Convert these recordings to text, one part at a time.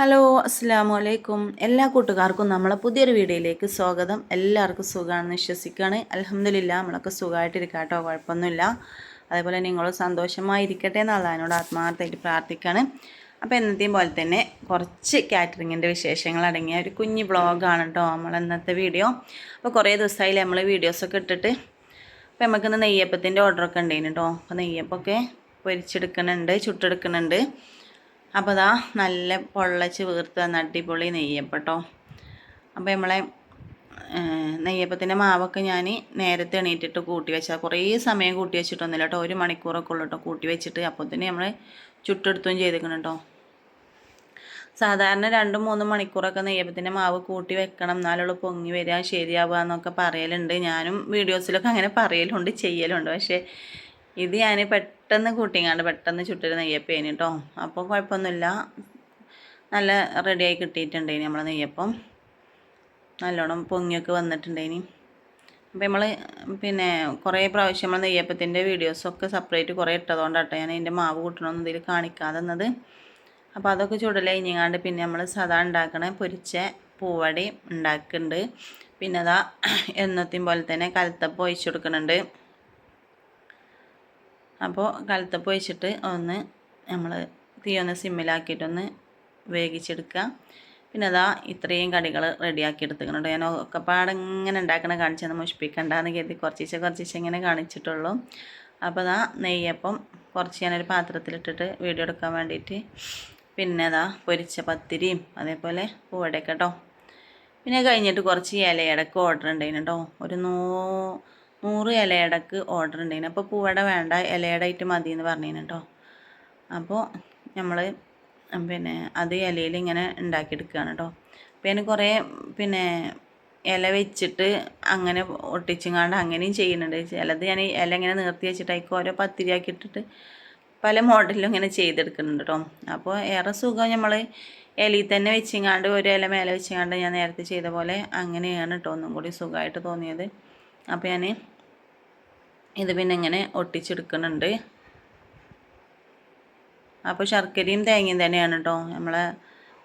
Hello അസ്സാം വലൈക്കും എല്ലാ കൂട്ടുകാർക്കും നമ്മളെ പുതിയൊരു വീഡിയോയിലേക്ക് സ്വാഗതം. എല്ലാവർക്കും സുഖമാണെന്ന് വിശ്വസിക്കുകയാണ്. അലഹമ്മദില്ല നമ്മളൊക്കെ സുഖമായിട്ടിരിക്കാട്ടോ കുഴപ്പമൊന്നുമില്ല. അതേപോലെ നിങ്ങൾ സന്തോഷമായിരിക്കട്ടെ എന്നുള്ള അതിനോട് ആത്മാർത്ഥമായിട്ട് പ്രാർത്ഥിക്കുകയാണ്. അപ്പോൾ എന്നത്തെയും പോലെ തന്നെ കുറച്ച് കാറ്ററിങ്ങിന്റെ വിശേഷങ്ങൾ അടങ്ങിയ ഒരു കുഞ്ഞ് ബ്ലോഗാണ് കേട്ടോ നമ്മൾ ഇന്നത്തെ വീഡിയോ. അപ്പോൾ കുറേ ദിവസമായി നമ്മൾ വീഡിയോസൊക്കെ ഇട്ടിട്ട്. അപ്പോൾ നമുക്കിന്ന് നെയ്യപ്പത്തിന്റെ ഓർഡറൊക്കെ ഉണ്ടായിരുന്നു കേട്ടോ അപ്പോൾ നെയ്യപ്പമൊക്കെ പൊരിച്ചെടുക്കുന്നുണ്ട് ചുട്ടെടുക്കുന്നുണ്ട്. അപ്പോൾ അതാ നല്ല പൊള്ളച്ച് വീർത്ത് അടിപൊളി നെയ്യപ്പട്ടോ. അപ്പോൾ നമ്മളെ നെയ്യപ്പത്തിന്റെ മാവൊക്കെ ഞാൻ നേരത്തെ എണീറ്റിട്ട് കൂട്ടി വെച്ചാൽ കുറേ സമയം കൂട്ടി വെച്ചിട്ടൊന്നുമില്ല കേട്ടോ. ഒരു മണിക്കൂറൊക്കെ ഉള്ളു കേട്ടോ കൂട്ടി വെച്ചിട്ട്. അപ്പോൾ തന്നെ നമ്മൾ ചുട്ടെടുത്തും ചെയ്തേക്കണം കേട്ടോ. സാധാരണ രണ്ടും മൂന്നും മണിക്കൂറൊക്കെ നെയ്യപ്പത്തിന്റെ മാവ് കൂട്ടി വെക്കണം. എന്നാലുള്ള പൊങ്ങി വരിക ശരിയാവുക എന്നൊക്കെ പറയലുണ്ട്. ഞാനും വീഡിയോസിലൊക്കെ അങ്ങനെ പറയലുണ്ട് ചെയ്യലുണ്ട്. പക്ഷേ ഇത് ഞാൻ പെട്ടെന്ന് കൂട്ടിങ്ങാണ്ട് പെട്ടെന്ന് ചുട്ടൊരു നെയ്യപ്പേന് കേട്ടോ അപ്പോൾ കുഴപ്പമൊന്നുമില്ല നല്ല റെഡിയായി കിട്ടിയിട്ടുണ്ടേനി നമ്മളെ നെയ്യപ്പം. നല്ലോണം പൊങ്ങിയൊക്കെ വന്നിട്ടുണ്ടേനി അപ്പോൾ നമ്മൾ പിന്നെ കുറേ പ്രാവശ്യം നമ്മൾ നെയ്യപ്പത്തിന്റെ വീഡിയോസൊക്കെ സെപ്പറേറ്റ് കുറേ ഇട്ടതുകൊണ്ടാട്ടോ ഞാൻ അതിന്റെ മാവ് കൂട്ടണമെന്ന് ഇതിൽ കാണിക്കാതെ എന്നത് അപ്പോൾ അതൊക്കെ ചുടല ഇഞ്ഞിങ്ങാണ്ട് പിന്നെ നമ്മൾ സദാ ഉണ്ടാക്കണ പൊരിച്ച പൂവടി ഉണ്ടാക്കുന്നുണ്ട് പിന്നെ അതാ എന്നത്തെയും പോലെ തന്നെ കലത്തപ്പം ഒഴിച്ചു കൊടുക്കുന്നുണ്ട് അപ്പോൾ കലത്തപ്പ് വെച്ചിട്ട് ഒന്ന് നമ്മൾ തീ ഒന്ന് സിമ്മിലാക്കിയിട്ടൊന്ന് വേവിച്ചെടുക്കുക. പിന്നെ അതാ ഇത്രയും കടികൾ റെഡിയാക്കി എടുത്തിട്ടുണ്ട് ഞാൻ ഒക്കെപ്പാട് ഇങ്ങനെ ഉണ്ടാക്കണ കാണിച്ചെന്ന് മുഷിപ്പിക്കണ്ടെന്ന് കരുതി കുറച്ചിച്ച് കുറച്ചിച്ച് ഇങ്ങനെ കാണിച്ചിട്ടുള്ളൂ. അപ്പോൾ അതാ നെയ്യപ്പം കുറച്ച് ഞാനൊരു പാത്രത്തിലിട്ടിട്ട് വീഡിയോ എടുക്കാൻ വേണ്ടിയിട്ട്. പിന്നെ അതാ പൊരിച്ച പത്തിരിയും അതേപോലെ പൂവടയൊക്കെ കേട്ടോ പിന്നെ കഴിഞ്ഞിട്ട് കുറച്ച് ഇലയടക്ക് ഓർഡർ ഉണ്ടായിരുന്നു കേട്ടോ ഒരു നൂ നൂറ് ഇലയടക്ക് ഓർഡർ ഉണ്ടായിരുന്നു അപ്പോൾ പൂവട വേണ്ട ഇലയടായിട്ട് മതി എന്ന് പറഞ്ഞു കേട്ടോ അപ്പോൾ നമ്മൾ പിന്നെ അത് ഇലയിൽ ഇങ്ങനെ ഉണ്ടാക്കിയെടുക്കുകയാണ് കേട്ടോ പിന്നെ കുറേ പിന്നെ ഇല വെച്ചിട്ട് അങ്ങനെ ഒട്ടിച്ചുങ്ങാണ്ട് അങ്ങനെയും ചെയ്യുന്നുണ്ട്. ചിലത് ഞാൻ ഇല ഇങ്ങനെ നിർത്തി വെച്ചിട്ട് അതിക്ക് ഓരോ പത്തിരിയാക്കി ഇട്ടിട്ട് പല മോഡലിലും ഇങ്ങനെ ചെയ്തെടുക്കുന്നുണ്ട് കേട്ടോ അപ്പോൾ ഏറെ സുഖം നമ്മൾ ഇലയിൽ തന്നെ വെച്ചിങ്ങാണ്ട് ഒരു ഇല മേലെ വെച്ചിങ്ങാണ്ട് ഞാൻ നേരത്തെ ചെയ്ത പോലെ അങ്ങനെയാണ് കേട്ടോ ഒന്നും കൂടി സുഖമായിട്ട് തോന്നിയത്. അപ്പോൾ ഞാൻ ഇത് പിന്നെ ഇങ്ങനെ ഒട്ടിച്ചെടുക്കുന്നുണ്ട്. അപ്പോൾ ശർക്കരയും തേങ്ങയും തന്നെയാണ് കേട്ടോ നമ്മളെ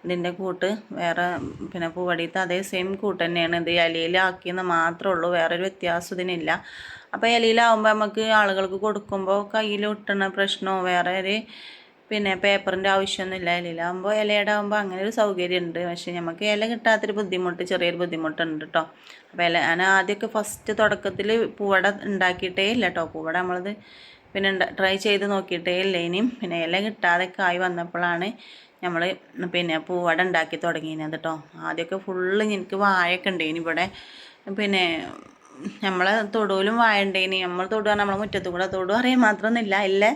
ഇതിന്റെ കൂട്ട് വേറെ പിന്നെ പൂവടിയത്തെ അതേ സെയിം കൂട്ട് തന്നെയാണ്. ഇത് ഇലയിലാക്കിയെന്ന് മാത്രമേ ഉള്ളൂ. വേറൊരു വ്യത്യാസം ഇതിനില്ല. അപ്പോൾ ഇലയിലാവുമ്പോൾ നമുക്ക് ആളുകൾക്ക് കൊടുക്കുമ്പോൾ കയ്യിൽ ഒട്ടണ പ്രശ്നമോ വേറെ ഒരു പിന്നെ പേപ്പറിന്റെ ആവശ്യമൊന്നുമില്ല. ഇലയിലാകുമ്പോൾ ഇലയുടെ ആകുമ്പോൾ അങ്ങനെ ഒരു സൗകര്യം ഉണ്ട് പക്ഷേ നമുക്ക് ഇല കിട്ടാത്തൊരു ബുദ്ധിമുട്ട് ചെറിയൊരു ബുദ്ധിമുട്ടുണ്ട് കേട്ടോ അപ്പോൾ ഇല ഞാൻ ആദ്യമൊക്കെ ഫസ്റ്റ് തുടക്കത്തിൽ പൂവട ഉണ്ടാക്കിയിട്ടേ ഇല്ല കേട്ടോ പൂവട നമ്മളത് പിന്നെ ട്രൈ ചെയ്ത് നോക്കിയിട്ടേ ഇല്ല ഇനിയും. പിന്നെ ഇല കിട്ടാതെ ആയി വന്നപ്പോഴാണ് നമ്മൾ പിന്നെ പൂവട ഉണ്ടാക്കി തുടങ്ങിയത് കേട്ടോ ആദ്യമൊക്കെ ഫുള്ള് എനിക്ക് വാഴയൊക്കെ ഇനി ഇവിടെ പിന്നെ നമ്മളെ തൊടുവിലും വാഴണ്ടേനി. നമ്മൾ തൊടുക നമ്മളെ മുറ്റത്ത് കൂടെ തൊടു അറിയാൻ മാത്രമൊന്നുമില്ല എല്ലാ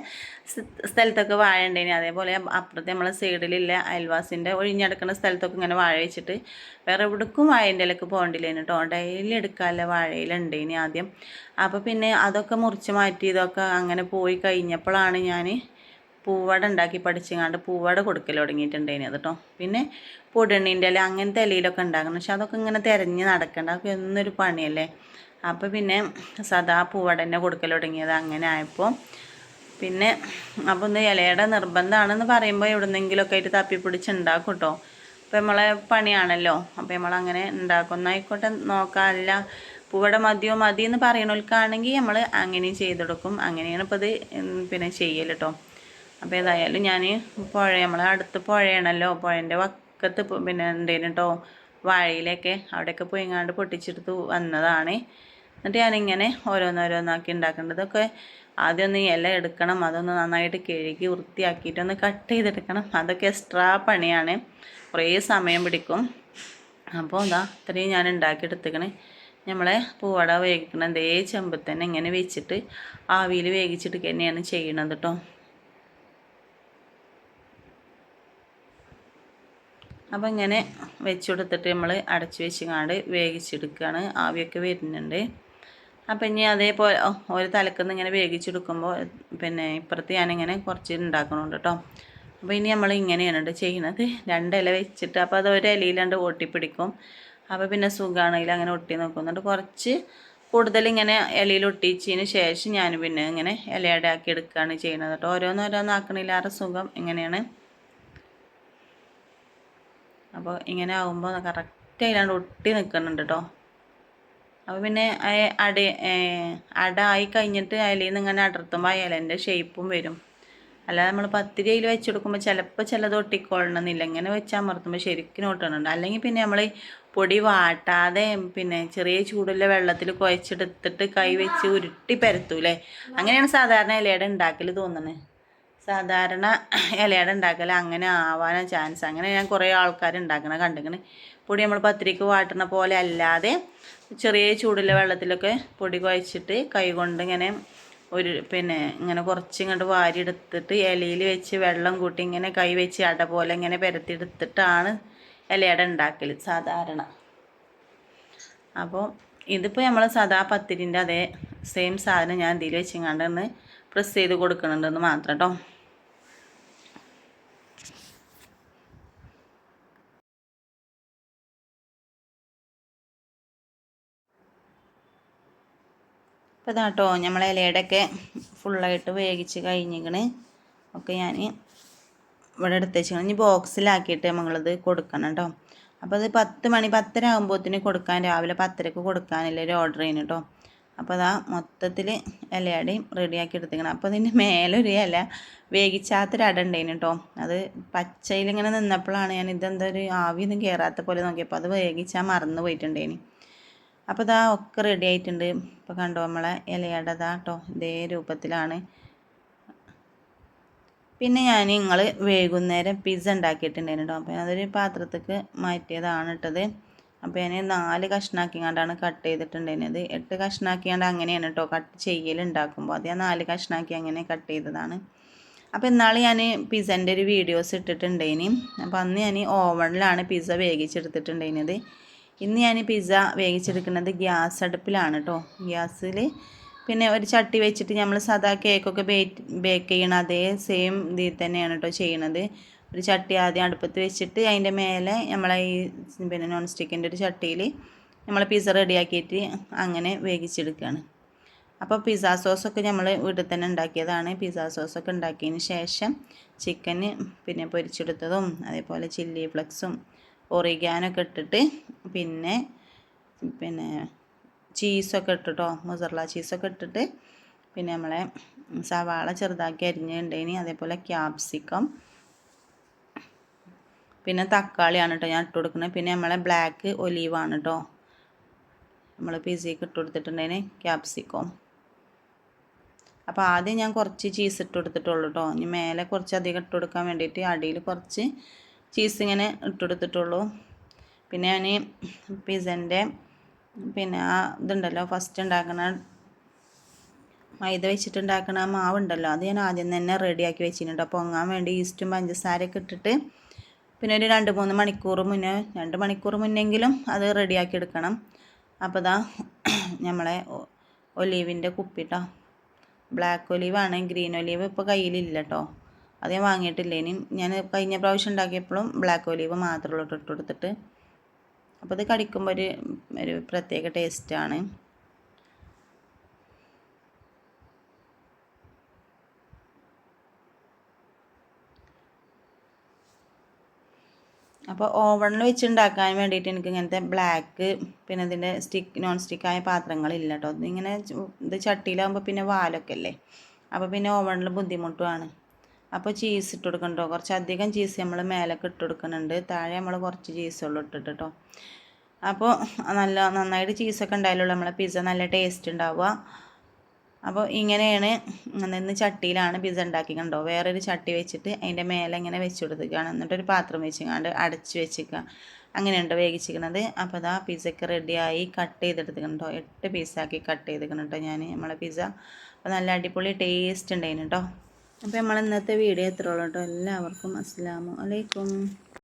സ്ഥലത്തൊക്കെ വാഴണ്ടേനി. അതേപോലെ അപ്പുറത്തെ നമ്മളെ സൈഡിലില്ല അയൽവാസിന്റെ ഒഴിഞ്ഞെടുക്കുന്ന സ്ഥലത്തൊക്കെ ഇങ്ങനെ വാഴ വെച്ചിട്ട് വേറെ എവിടേക്കും വാഴേന്റെ ഇലക്ക് പോകണ്ടില്ലേന് കേട്ടോ ഡെയിലി എടുക്കാമല്ല വാഴയിലുണ്ടേനി ആദ്യം. അപ്പോൾ പിന്നെ അതൊക്കെ മുറിച്ച് മാറ്റി ഇതൊക്കെ അങ്ങനെ പോയി കഴിഞ്ഞപ്പോഴാണ് ഞാൻ പൂവട ഉണ്ടാക്കി പഠിച്ചങ്ങാണ്ട് പൂവട കൊടുക്കൽ തുടങ്ങിയിട്ടുണ്ടേനി അത് കേട്ടോ പിന്നെ പൊടിണ്ണീന്റെ ഇല അങ്ങനത്തെ ഇലയിലൊക്കെ ഉണ്ടാക്കണം. പക്ഷെ അതൊക്കെ ഇങ്ങനെ തിരഞ്ഞ് നടക്കേണ്ട. അതൊക്കെ എന്നൊരു പണിയല്ലേ? അപ്പോൾ പിന്നെ സദാ പൂവടന്നെ കൊടുക്കൽ തുടങ്ങിയത് അങ്ങനെ ആയപ്പോൾ പിന്നെ അപ്പോൾ ഒന്ന് ഇലയുടെ നിർബന്ധമാണെന്ന് പറയുമ്പോൾ എവിടുന്നെങ്കിലുമൊക്കെ ആയിട്ട് തപ്പിപ്പിടിച്ച് ഉണ്ടാക്കും കേട്ടോ അപ്പോൾ നമ്മളെ പണിയാണല്ലോ. അപ്പോൾ നമ്മളങ്ങനെ ഉണ്ടാക്കുന്നായിക്കോട്ടെ നോക്കാമല്ല പൂവട മതിയോ മതി എന്ന് പറയണവർക്കാണെങ്കിൽ നമ്മൾ അങ്ങനെയും ചെയ്തെടുക്കും അങ്ങനെയാണ് ഇപ്പോൾ ഇത് പിന്നെ ചെയ്യൽ കേട്ടോ അപ്പോൾ ഏതായാലും ഞാൻ പുഴ നമ്മളെ അടുത്ത് പുഴയാണല്ലോ. പുഴന്റെ വക്കത്ത് പിന്നെ ഉണ്ടേന് വാഴയിലൊക്കെ അവിടെയൊക്കെ പോയിങ്ങാണ്ട് പൊട്ടിച്ചെടുത്ത് വന്നതാണ്. എന്നിട്ട് ഞാനിങ്ങനെ ഓരോന്നോരോന്നാക്കി ഉണ്ടാക്കേണ്ടതൊക്കെ ആദ്യം ഒന്ന് ഇല എടുക്കണം അതൊന്ന് നന്നായിട്ട് കഴുകി വൃത്തിയാക്കിയിട്ട് ഒന്ന് കട്ട് ചെയ്തെടുക്കണം. അതൊക്കെ എക്സ്ട്രാ പണിയാണ്. കുറേ സമയം പിടിക്കും. അപ്പോൾ എന്താ ഇത്രയും ഞാൻ ഉണ്ടാക്കിയെടുത്തേക്കണേ. നമ്മളെ പൂവട വേഗിക്കണം അതേ ചെമ്പ് തന്നെ ഇങ്ങനെ വെച്ചിട്ട് ആവിയിൽ വേവിച്ചിട്ട് തന്നെയാണ് ചെയ്യണത് കേട്ടോ അപ്പോൾ ഇങ്ങനെ വെച്ചു കൊടുത്തിട്ട് നമ്മൾ വെച്ച് കാണ്ട് ആവിയൊക്കെ വരുന്നുണ്ട്. അപ്പം ഇനി അതേപോലെ ഒരു തലക്കുന്ന് ഇങ്ങനെ വേവിച്ചെടുക്കുമ്പോൾ പിന്നെ ഇപ്പുറത്ത് ഞാനിങ്ങനെ കുറച്ച് ഉണ്ടാക്കണുണ്ട് കേട്ടോ. അപ്പോൾ ഇനി നമ്മൾ ഇങ്ങനെയാണ് കേട്ടോ ചെയ്യുന്നത്. രണ്ടില വെച്ചിട്ട് അപ്പോൾ അത് ഒരു ഇലയിലാണ്ട് ഒട്ടിപ്പിടിക്കും അപ്പോൾ പിന്നെ സുഖമാണെങ്കിൽ അങ്ങനെ ഒട്ടി നോക്കുന്നുണ്ട്. കുറച്ച് കൂടുതൽ ഇങ്ങനെ ഇലയിൽ ഒട്ടിച്ചതിന് ശേഷം ഞാൻ പിന്നെ ഇങ്ങനെ ഇലയുടെ ആക്കി എടുക്കുകയാണ് ചെയ്യുന്നത് കേട്ടോ. ഓരോന്നോരോന്നാക്കണില്ലാറെ സുഖം ഇങ്ങനെയാണ്. അപ്പോൾ ഇങ്ങനെ ആകുമ്പോൾ കറക്റ്റ് അതിലാണ്ട് ഒട്ടി നിൽക്കുന്നുണ്ട് കേട്ടോ. അപ്പോൾ പിന്നെ അട അട ആയി കഴിഞ്ഞിട്ട് അതിൽ നിന്ന് ഇങ്ങനെ അടർത്തുമ്പോൾ ഇലന്റെ ഷേപ്പും വരും. അല്ലാതെ നമ്മൾ പത്തിരി അതിൽ വെച്ച് കൊടുക്കുമ്പോൾ ചിലപ്പോൾ ചിലത് ഒട്ടിക്കൊള്ളണമെന്നില്ല ഇങ്ങനെ വെച്ച് അമർത്തുമ്പോൾ ശരിക്കും ഒട്ടണുണ്ട്. അല്ലെങ്കിൽ പിന്നെ നമ്മൾ പൊടി വാട്ടാതെ പിന്നെ ചെറിയ ചൂടുള്ള വെള്ളത്തിൽ കുഴച്ചെടുത്തിട്ട് കൈ വെച്ച് ഉരുട്ടി പരത്തൂലേ അങ്ങനെയാണ് സാധാരണ ഇലയുടെ ഉണ്ടാക്കൽ തോന്നുന്നത് സാധാരണ ഇലയുടെ ഉണ്ടാക്കൽ അങ്ങനെ ആവാനാ ചാൻസ് അങ്ങനെ ഞാൻ കുറേ ആൾക്കാർ ഉണ്ടാക്കണ കണ്ടിങ്ങനെ പൊടി നമ്മൾ പത്തിരിക്ക് വാട്ടണ പോലെ അല്ലാതെ ചെറിയ ചൂടുള്ള വെള്ളത്തിലൊക്കെ പൊടി കുഴച്ചിട്ട് കൈ കൊണ്ട് ഇങ്ങനെ ഒരു പിന്നെ ഇങ്ങനെ കുറച്ച് ഇങ്ങോട്ട് വാരി എടുത്തിട്ട് ഇലയിൽ വെച്ച് വെള്ളം കൂട്ടി ഇങ്ങനെ കൈ വെച്ച് അട പോലെ ഇങ്ങനെ പരത്തിയെടുത്തിട്ടാണ് ഇലയട ഉണ്ടാക്കൽ സാധാരണ. അപ്പോൾ ഇതിപ്പോൾ നമ്മൾ സദാ പത്തിരിന്റെ അതേ സെയിം സാധനം ഞാൻ ഇതിൽ വെച്ചിങ്ങാണ്ടൊന്ന് പ്രസ് ചെയ്ത് കൊടുക്കുന്നുണ്ടെന്ന് മാത്രം കേട്ടോ അപ്പോൾ ഇതാട്ടോ നമ്മളെ ഇലയുടെയൊക്കെ ഫുള്ളായിട്ട് വേവിച്ച് കഴിഞ്ഞിക്കണ് ഒക്കെ ഞാൻ ഇവിടെ എടുത്ത് ഇനി ബോക്സിലാക്കിയിട്ട് നമ്മളിത് കൊടുക്കണം കേട്ടോ. അപ്പോൾ അത് പത്ത് മണി പത്തര ആകുമ്പോഴത്തേന് കൊടുക്കാൻ രാവിലെ പത്തരക്ക് കൊടുക്കാനില്ല ഒരു ഓർഡർ ചെയ്യുന്നു കേട്ടോ. അപ്പോൾ അതാ മൊത്തത്തിൽ ഇലയടയും റെഡിയാക്കി എടുത്തിക്കണം. അപ്പോൾ അതിന്റെ മേലൊരു ഇല വേഗിച്ചാത്തൊരു അട ഉണ്ടായിന് കേട്ടോ. അത് പച്ചയിലിങ്ങനെ നിന്നപ്പോഴാണ് ഞാൻ ഇതെന്താ ഒരു ആവിയൊന്നും കയറാത്ത പോലെ നോക്കിയപ്പോൾ അത് വേഗിച്ചാൽ മറന്നു പോയിട്ടുണ്ടേനി അപ്പോൾ ഇതാ ഒക്കെ റെഡി ആയിട്ടുണ്ട്. ഇപ്പോൾ കണ്ടോ നമ്മളെ ഇലയട ഇതാ കേട്ടോ ഇതേ രൂപത്തിലാണ്. പിന്നെ ഞാൻ നിങ്ങൾ വൈകുന്നേരം പിസ്സ ഉണ്ടാക്കിയിട്ടുണ്ടായിരുന്നു അപ്പോൾ അതൊരു പാത്രത്തേക്ക് മാറ്റിയതാണ് ഇട്ടത്. അപ്പോൾ ഞാൻ നാല് കഷ്ണാക്കിങ്ങാണ്ടാണ് കട്ട് ചെയ്തിട്ടുണ്ടായിരുന്നത്. എട്ട് കഷ്ണാക്കിയാണ്ട് അങ്ങനെയാണ് കേട്ടോ കട്ട് ചെയ്യലുണ്ടാക്കുമ്പോൾ അത് ഞാൻ നാല് കഷ്ണാക്കി അങ്ങനെ കട്ട് ചെയ്തതാണ്. അപ്പോൾ ഇന്നാൾ ഞാൻ പിസ്സന്റെ ഒരു വീഡിയോസ് ഇട്ടിട്ടുണ്ടേനി അപ്പോൾ അന്ന് ഞാൻ ഓവണിലാണ് പിസ്സ വേവിച്ചെടുത്തിട്ടുണ്ടായിരുന്നത്. ഇന്ന് ഞാൻ പിസ്സ വേവിച്ചെടുക്കുന്നത് ഗ്യാസ് അടുപ്പിലാണ് കേട്ടോ ഗ്യാസിൽ പിന്നെ ഒരു ചട്ടി വെച്ചിട്ട് നമ്മൾ സാധാ കേക്കൊക്കെ ബേ ബേക്ക് ചെയ്യണ അതേ സെയിം ഇതിൽ തന്നെയാണ് കേട്ടോ ചെയ്യണത്. ഒരു ചട്ടി ആദ്യം അടുപ്പത്ത് വെച്ചിട്ട് അതിന്റെ മേലെ നമ്മളെ ഈ പിന്നെ നോൺ സ്റ്റിക്കിന്റെ ഒരു ചട്ടിയിൽ നമ്മൾ പിസ്സ റെഡിയാക്കിയിട്ട് അങ്ങനെ വേവിച്ചെടുക്കുകയാണ് അപ്പോൾ പിസ്സ സോസൊക്കെ നമ്മൾ വീട്ടിൽ തന്നെ ഉണ്ടാക്കിയതാണ്. പിസ്സ സോസൊക്കെ ഉണ്ടാക്കിയതിന് ശേഷം ചിക്കന് പിന്നെ പൊരിച്ചെടുത്തതും അതേപോലെ ചില്ലി ഫ്ലക്സും ഒറിഗാനൊക്കെ ഇട്ടിട്ട് പിന്നെ പിന്നെ ചീസൊക്കെ ഇട്ടിട്ടോ മുസർല ചീസൊക്കെ ഇട്ടിട്ട് പിന്നെ നമ്മളെ സവാള ചെറുതാക്കി അരിഞ്ഞിട്ടുണ്ടേനി അതേപോലെ ക്യാപ്സിക്കം പിന്നെ തക്കാളിയാണ് കേട്ടോ ഞാൻ ഇട്ട് കൊടുക്കുന്നത്. പിന്നെ നമ്മളെ ബ്ലാക്ക് ഒലീവാണ് കേട്ടോ. നമ്മൾ പിസിക്ക് ഇട്ട് കൊടുത്തിട്ടുണ്ടേന് ക്യാപ്സിക്കം. അപ്പോൾ ആദ്യം ഞാൻ കുറച്ച് ചീസ് ഇട്ട് കൊടുത്തിട്ടുള്ളൂ കേട്ടോ. ഇനി മേലെ കുറച്ച് അധികം ഇട്ട് കൊടുക്കാൻ വേണ്ടിയിട്ട് അടിയിൽ കുറച്ച് ചീസ് ഇങ്ങനെ ഇട്ടെടുത്തിട്ടുള്ളൂ പിന്നെ ഞാൻ പിസന്റെ പിന്നെ ആ ഇതുണ്ടല്ലോ ഫസ്റ്റ് ഉണ്ടാക്കുന്ന മൈദ വെച്ചിട്ടുണ്ടാക്കുന്ന മാവുണ്ടല്ലോ അത് ഞാൻ ആദ്യം തന്നെ റെഡിയാക്കി വെച്ചിട്ടുണ്ട്. പൊങ്ങാൻ വേണ്ടി ഈസ്റ്റും പഞ്ചസാരയൊക്കെ ഇട്ടിട്ട് പിന്നെ ഒരു രണ്ട് മൂന്ന് മണിക്കൂർ മുന്നേ രണ്ട് മണിക്കൂർ മുന്നെങ്കിലും അത് റെഡിയാക്കി എടുക്കണം. അപ്പോൾ ഇതാ നമ്മളെ ഒലീവിന്റെ കുപ്പിട്ടോ ബ്ലാക്ക് ഒലീവാണ് ഗ്രീൻ ഒലീവ് ഇപ്പോൾ കയ്യിലില്ല കേട്ടോ അത് ഞാൻ വാങ്ങിയിട്ടില്ല. ഇനി ഞാൻ കഴിഞ്ഞ പ്രാവശ്യം ഉണ്ടാക്കിയപ്പോഴും ബ്ലാക്ക് ഒലീവ് മാത്രമേ ഇട്ട് കൊടുത്തിട്ട്. അപ്പോൾ ഇത് കടിക്കുമ്പോൾ ഒരു ഒരു പ്രത്യേക ടേസ്റ്റാണ് അപ്പോൾ ഓവണിൽ വെച്ച് ഉണ്ടാക്കാൻ വേണ്ടിയിട്ട് എനിക്ക് ഇങ്ങനത്തെ ബ്ലാക്ക് പിന്നെ ഇതിന്റെ സ്റ്റിക്ക് നോൺ സ്റ്റിക്കായ പാത്രങ്ങളില്ല കേട്ടോ ഇങ്ങനെ ഇത് ചട്ടിയിലാകുമ്പോൾ പിന്നെ വാലൊക്കെ അല്ലേ? അപ്പോൾ പിന്നെ ഓവണിൽ ബുദ്ധിമുട്ടുമാണ് അപ്പോൾ ചീസ് ഇട്ട് കൊടുക്കണ്ടോ കുറച്ച് അധികം ചീസ് നമ്മൾ മേലൊക്കെ ഇട്ട് കൊടുക്കുന്നുണ്ട് താഴെ നമ്മൾ കുറച്ച് ചീസുള്ളൂ ഇട്ടിട്ട് കേട്ടോ അപ്പോൾ നല്ല നന്നായിട്ട് ചീസൊക്കെ ഉണ്ടായാലുള്ളൂ നമ്മളെ പിസ്സ നല്ല ടേസ്റ്റ് ഉണ്ടാവുക. അപ്പോൾ ഇങ്ങനെയാണ് നിന്ന് ചട്ടിയിലാണ് പിസ്സ ഉണ്ടാക്കി കണ്ടോ വേറൊരു ചട്ടി വെച്ചിട്ട് അതിന്റെ മേലെ ഇങ്ങനെ വെച്ച് കൊടുത്തിരിക്കുകയാണ്. എന്നിട്ടൊരു പാത്രം വെച്ചിങ്ങാണ്ട് അടച്ച് വെച്ചിരിക്കുക. അങ്ങനെയുണ്ട് വേവിച്ചിരിക്കുന്നത് അപ്പോൾ അതാ പിസ്സയ്ക്ക് റെഡിയായി കട്ട് ചെയ്തെടുത്തിട്ടുണ്ടോ എട്ട് പീസാക്കി കട്ട് ചെയ്തിരിക്കണം കേട്ടോ ഞാൻ നമ്മളെ പിസ്സ അപ്പോൾ നല്ല അടിപൊളി ടേസ്റ്റ് ഉണ്ടായിരുന്നു കേട്ടോ അപ്പോൾ നമ്മൾ ഇന്നത്തെ വീഡിയോ എത്രയുള്ളൂ കേട്ടോ. എല്ലാവർക്കും അസ്സാം വലൈക്കും